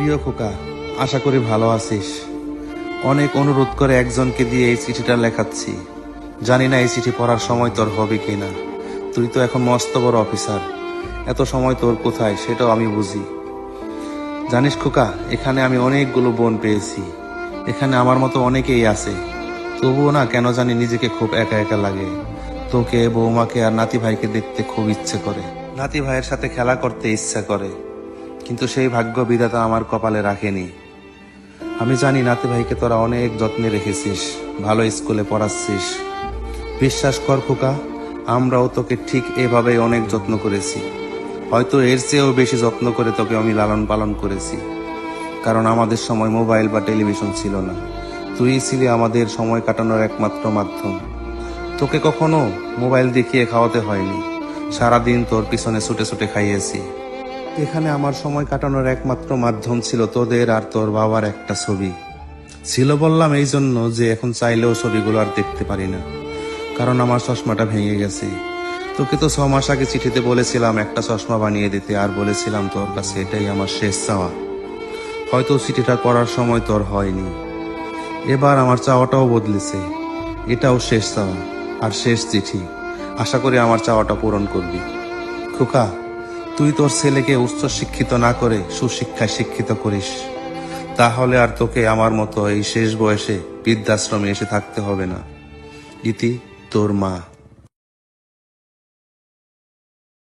প্রিয় খোকা, আশা করি ভালো আছিস। অনেক অনুরোধ করে একজনকে দিয়ে এই চিঠিটা লেখাচ্ছি। জানি না এই চিঠি পড়ার সময় তোর হবে কিনা। তুই তো এখন মস্ত বড় অফিসার। এত সময় তোর কোথায় সেটাও আমি বুঝি। জানিস খোকা, এখানে আমি অনেকগুলো বোন পেয়েছি। এখানে আমার মতো অনেকেই আছে। তবুও না কেন জানি নিজেকে খুব একা একা লাগে। তোকে, বৌমাকে আর নাতি ভাইকে দেখতে খুব ইচ্ছে করে। নাতি ভাইয়ের সাথে খেলা করতে ইচ্ছা করে। কিন্তু সেই ভাগ্য বিধাতা আমার কপালে রাখেনি। আমি জানি নাতি ভাইকে তোরা অনেক যত্নে রেখেছিস, ভালো স্কুলে পড়াচ্ছিস। বিশ্বাস কর খোকা, আমরাও তোকে ঠিক এভাবেই অনেক যত্ন করেছি। হয়তো এর চেয়েও বেশি যত্ন করে তোকে আমি লালন পালন করেছি। কারণ আমাদের সময় মোবাইল বা টেলিভিশন ছিল না। তুই ছিলি আমাদের সময় কাটানোর একমাত্র মাধ্যম। তোকে কখনো মোবাইল দেখিয়ে খাওয়াতে হয়নি। সারাদিন তোর পিছনে ছুটে ছুটে খাইয়েছি। এখানে আমার সময় কাটানোর একমাত্র মাধ্যম ছিল তোদের আর তোর বাবার একটা ছবি। ছিল বললাম এই জন্য যে এখন চাইলেও ছবিগুলো আর দেখতে পারি না। কারণ আমার চশমাটা ভেঙে গেছে। তোকে তো ছ মাস আগে চিঠিতে বলেছিলাম একটা চশমা বানিয়ে দিতে, আর বলেছিলাম তোর কাছে এটাই আমার শেষ চাওয়া। হয়তো চিঠিটা পড়ার সময় তোর হয়নি। এবার আমার চাওয়াটাও বদলেছে। এটাও শেষ চাওয়া, আর শেষ চিঠি। আশা করি আমার চাওয়াটা পূরণ করবি। খোকা তুই তোর ছেলেকে উচ্চ শিক্ষিত না করে সুশিক্ষায় শিক্ষিত করিস, তাহলে আর তোকে আমার মতো এই শেষ বয়সে বৃদ্ধাশ্রমে এসে থাকতে হবে না। ইতি তোর মা।